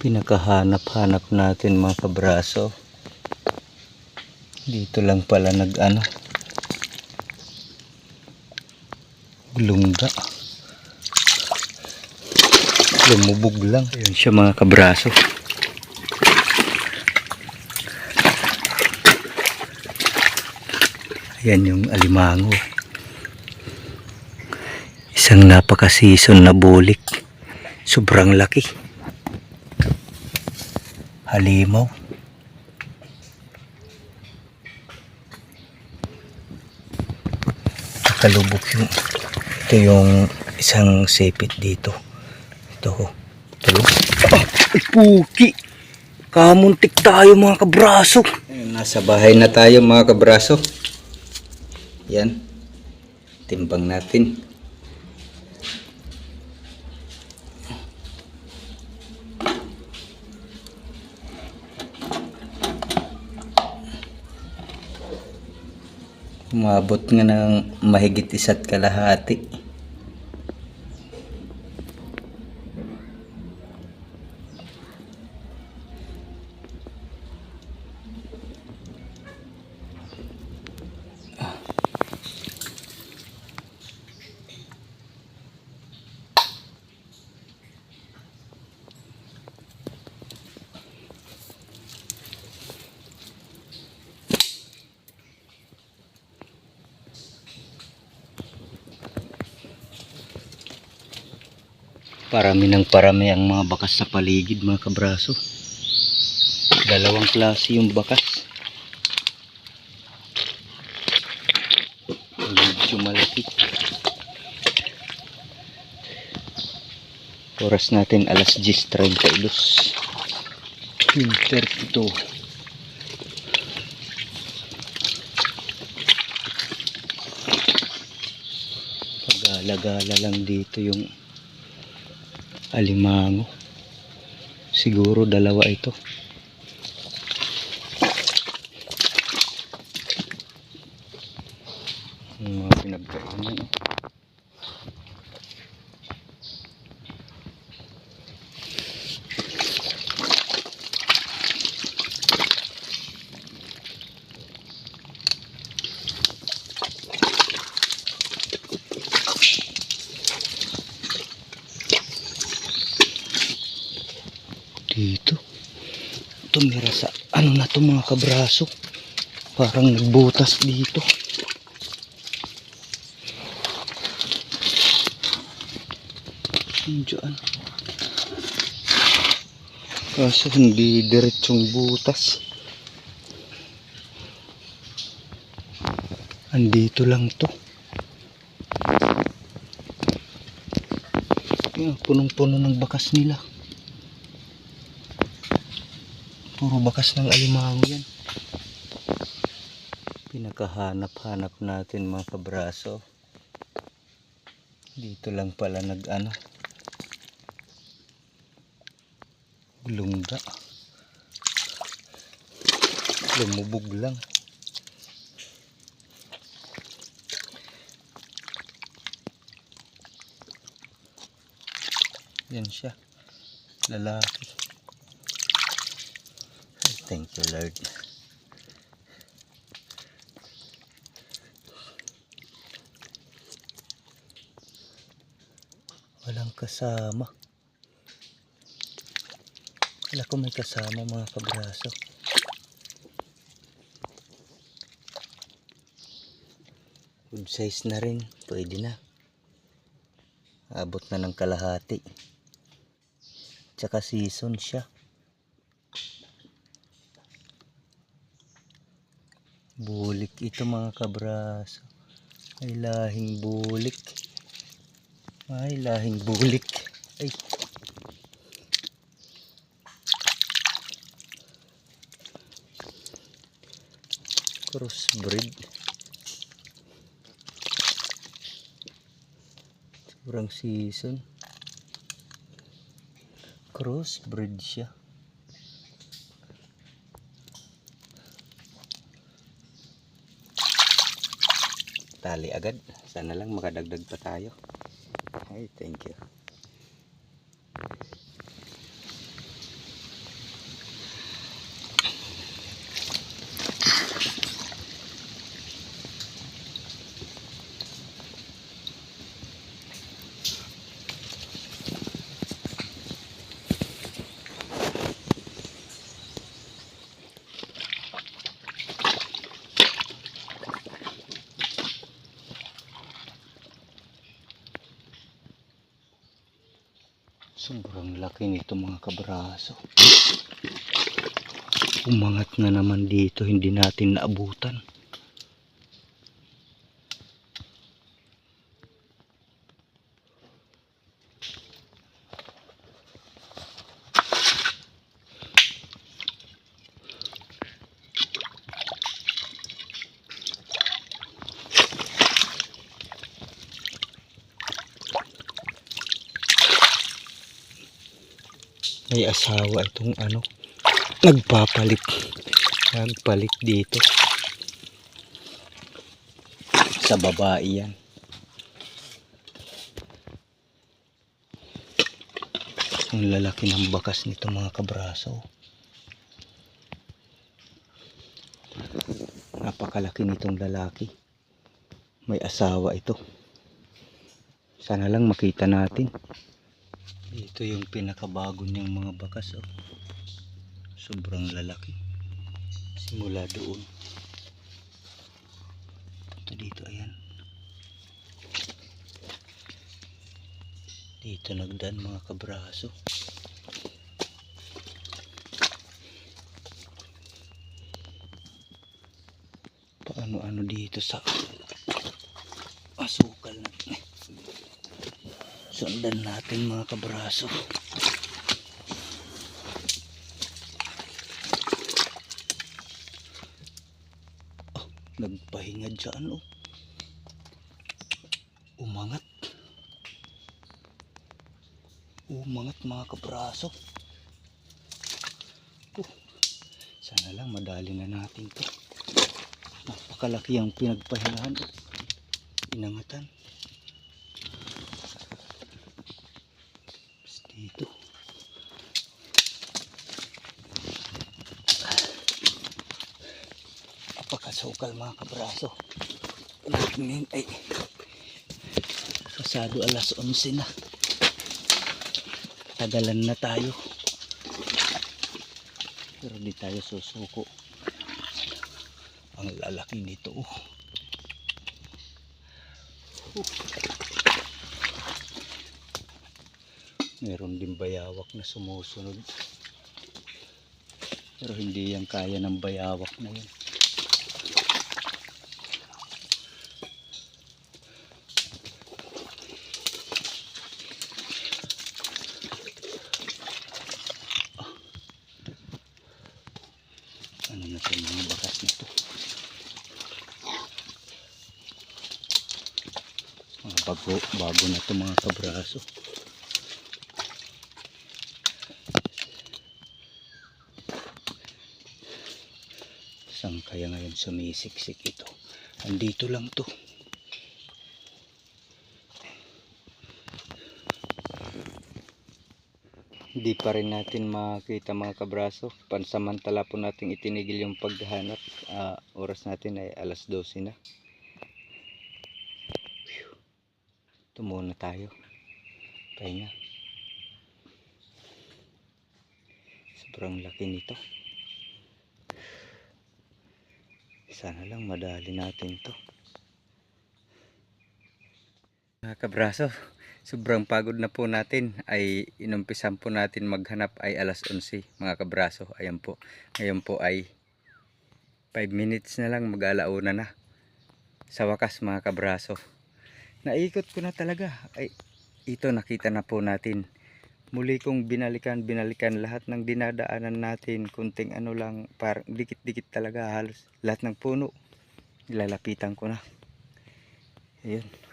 pinakahanap-hanap natin mga kabraso. Dito lang pala nag ano lungga. Lumubog lang. Ayun siya mga kabraso. Ayan yung alimango. Isang napaka-season na bulik. Sobrang laki halimaw. Nakalubog yung ito yung isang sepit dito. Ito ho. Tulog ah, ay puki! Kamuntik tayo mga kabraso. Ayun, nasa bahay na tayo mga kabraso. Yan. Timbang natin Umabot nga ng mahigit isa't kalahati. Parami ng parami ang mga bakas sa paligid mga kabraso. Dalawang klase yung bakas. Medyo malapit. Oras natin alas 10.32. Winter ito. Pagala-gala lang dito yung alimango. Siguro dalawa ito yung mga pinagkainan oh. dito tumira sa ano na to mga kabraso parang nagbutas dito Diyan. Kaso hindi diretsong butas. Andito lang to. Yan, punong-puno ng bakas nila. Puro bakas ng alimango yan. Pinakahanap-hanap natin mga kabraso. Dito lang pala nag ano. Lungga. Lumubog lang. Yan siya. Lalaki. Thank you, Lord. Walang kasama. Wala ko may kasama mga kabraso. Good size na rin. Pwede na. Abot na ng kalahati. Tsaka season siya. Bulik ito mga kabraso. Ay lahing bulik. Ay lahing bulik. Ay. Crossbreed. Sobrang season. Crossbreed siya. Tali agad. Sana lang makadagdag pa tayo. Ay, thank you. Sobrang laki nito mga kabraso. Umangat na naman dito, hindi natin naabutan. May asawa itong ano, nagpapalit. Nagpalit dito. Sa babae yan. Ang lalaki ng bakas nito mga kabraso. Napakalaki nitong lalaki. May asawa ito. Sana lang makita natin. Dito yung pinakabago niyang mga bakas oh. Sobrang lalaki. Simula doon. Ito dito ayan. Dito nagdan mga kabraso. Paano ano dito sa asukal na Sundan natin mga kabraso. Oh, nagpahinga dyan oh. Umangat. Umangat mga kabraso. Oh, sana lang madali na natin to. Napakalaki ang pinagpahingahan. oh. Inangatan. Tapos dito. Apakasukal mga kabraso. Tingin ay pasado alas 11 na. Tagalan na tayo. Pero di tayo susuko. Ang lalaki nito. oh. Meron din bayawak na sumusunod. Pero hindi yan kaya ng bayawak na yun. Ah. Na sa mga bakas nito? Mga bago, bago na ito mga kabraso. Saan kaya ngayon sumisiksik ito? Andito lang to. Hindi pa rin natin makita mga kabraso. Pansamantala po natin itinigil yung paghahanap. Ah, oras natin ay alas 12 na. Ito muna tayo. Pahinga. Sobrang laki nito. Sana lang madali natin to. Mga kabraso, sobrang pagod na po natin ay inumpisan po natin maghanap ay alas 11 mga kabraso. Ayan po. Ngayon po ay 5 minutes na lang mag-alauna na. Sa wakas mga kabraso. Naikot ko na talaga. Ay ito nakita na po natin. Muli kong binalikan binalikan lahat ng dinadaanan natin. Kunting ano lang parang dikit-dikit talaga halos lahat ng puno. Lalapitan ko na. Ayun.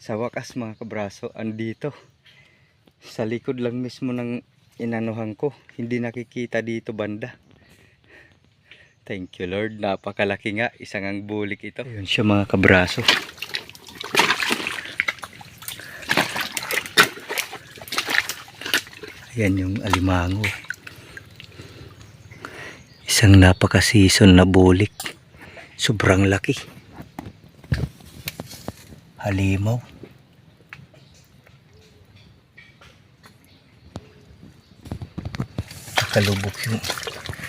Sa wakas mga kabraso, andito. Sa likod lang mismo ng inanuhan ko. Hindi nakikita dito banda. Thank you Lord. Napakalaki nga. Isang ang bulik ito. Ayun siya mga kabraso. Ayan yung alimango. Isang napaka-season na bulik. Sobrang laki. Halimaw. Nakalubog yung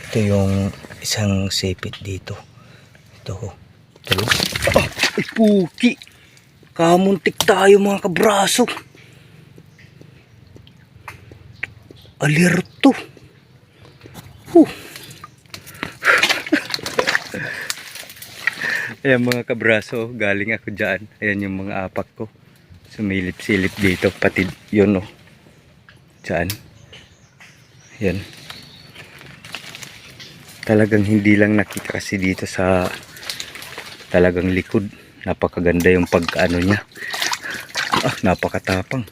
ito yung isang sipit dito. Ito ko. Ito. Ah, ay puki. Kamuntik tayo mga kabraso. Alerto. Huh. Ayan mga kabraso, galing ako dyan. Ayan yung mga apak ko. Sumilip-silip dito, pati yun oh. Dyan. Ayan. Talagang hindi lang nakita kasi dito sa talagang likod. Napakaganda yung pagkaano niya. Ah, napakatapang.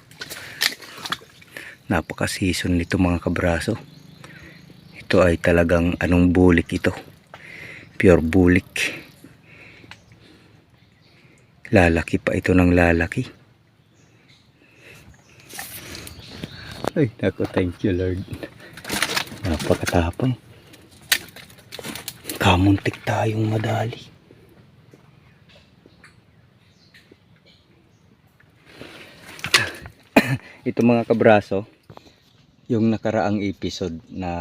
Napaka-season nito mga kabraso. Ito ay talagang anong bulik ito. Pure bulik. Lalaki pa ito ng lalaki. Ay, nako, thank you Lord. Napakatapang. Kamuntik tayong madali. Ito mga kabraso, yung nakaraang episode na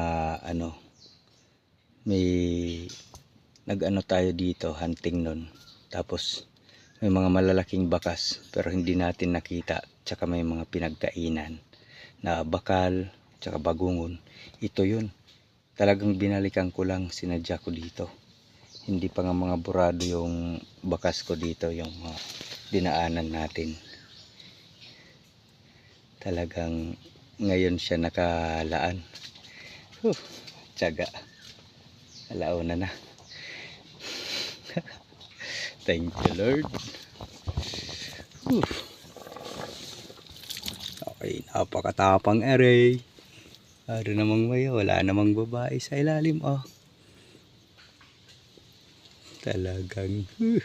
ano, may nag-ano tayo dito, hunting nun. Tapos may mga malalaking bakas pero hindi natin nakita. Tsaka may mga pinagkainan na bakal, tsaka bagungon. Ito yun. Talagang binalikan ko lang, sinadya ko dito. Hindi pa nga mga burado yung bakas ko dito, yung mga dinaanan natin. Talagang ngayon siya nakalaan. Huh, tsaga. Alauna na. Thank you Lord. Huh. Okay, napakatapang aray. Ano namang may wala namang babae sa ilalim oh. Talagang huh.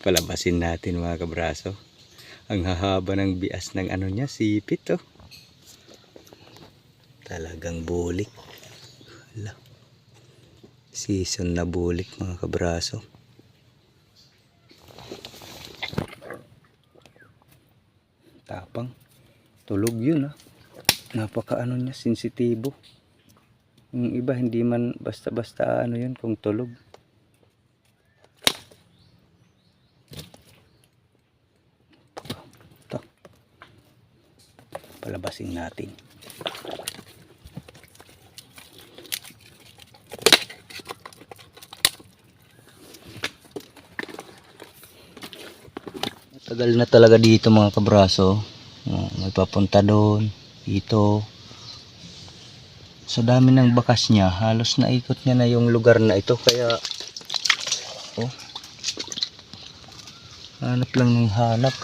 palabasin natin mga kabraso. Ang hahaba ng bias ng ano niya, sipit oh. Talagang bulik. Hala. Season na bulik mga kabraso. Tapang. Tulog yun ah. Napaka ano niya, sensitibo. Yung iba hindi man basta-basta ano yun kung tulog. Ito. Palabasin natin. Tagal na talaga dito mga kabraso. Oh, may papunta doon, dito. Sa dami ng bakas niya, halos naikot niya na yung lugar na ito. Kaya, oh, hanap lang ng hanap.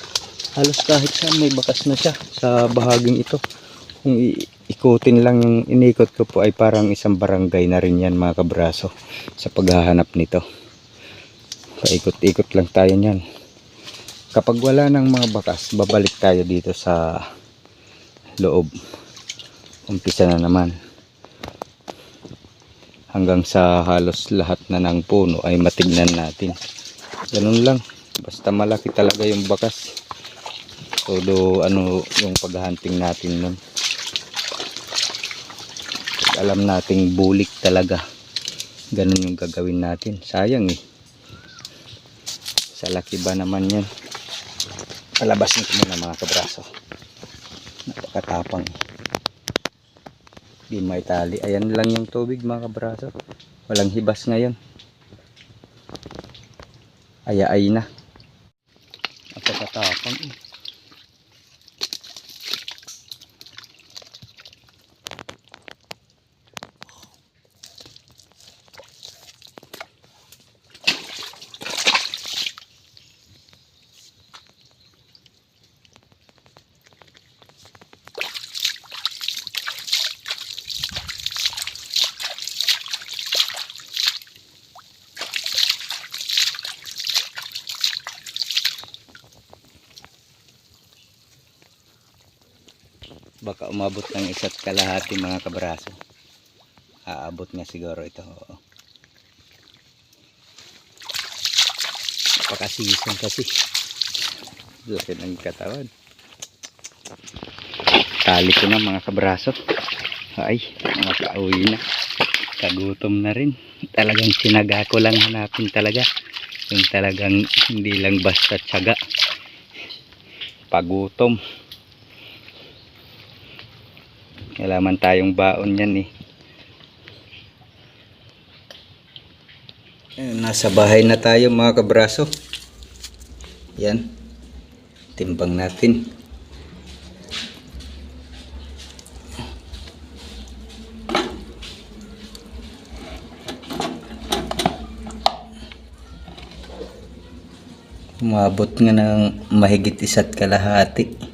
Halos kahit saan may bakas na siya sa bahaging ito. Kung ikutin lang yung inikot ko po ay parang isang barangay na rin yan mga kabraso sa paghahanap nito. Paikot-ikot lang tayo niyan kapag wala ng mga bakas babalik tayo dito sa loob. Umpisa na naman. Hanggang sa halos lahat na ng puno ay matignan natin. Ganun lang. Basta malaki talaga yung bakas. Todo ano yung paghahunting natin nun. Alam nating bulik talaga. Ganun yung gagawin natin. Sayang eh. Sa laki ba naman yan? Palabasin ko muna mga kabraso napakatapang di may tali. Ayan lang yung tubig mga kabraso. Walang hibas ngayon. Aya ay na. Napakatapang. eh. Umabot ng isa't kalahati mga kabraso. Aabot nga siguro ito oo. napaka-season kasi. Laki ng katawan. Tali ko na mga kabraso. Ay makauwi na. Kagutom na rin. Talagang sinaga ko lang hanapin talaga. Yung talagang hindi lang basta tiyaga pagutom Kailangan tayong baon yan eh. Ayun, nasa bahay na tayo mga kabraso. Yan. Timbang natin. Umabot nga ng mahigit isa't kalahati.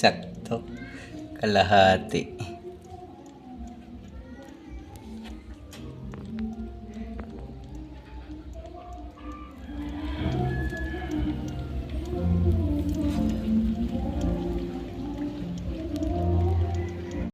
Sakto. Kalahati.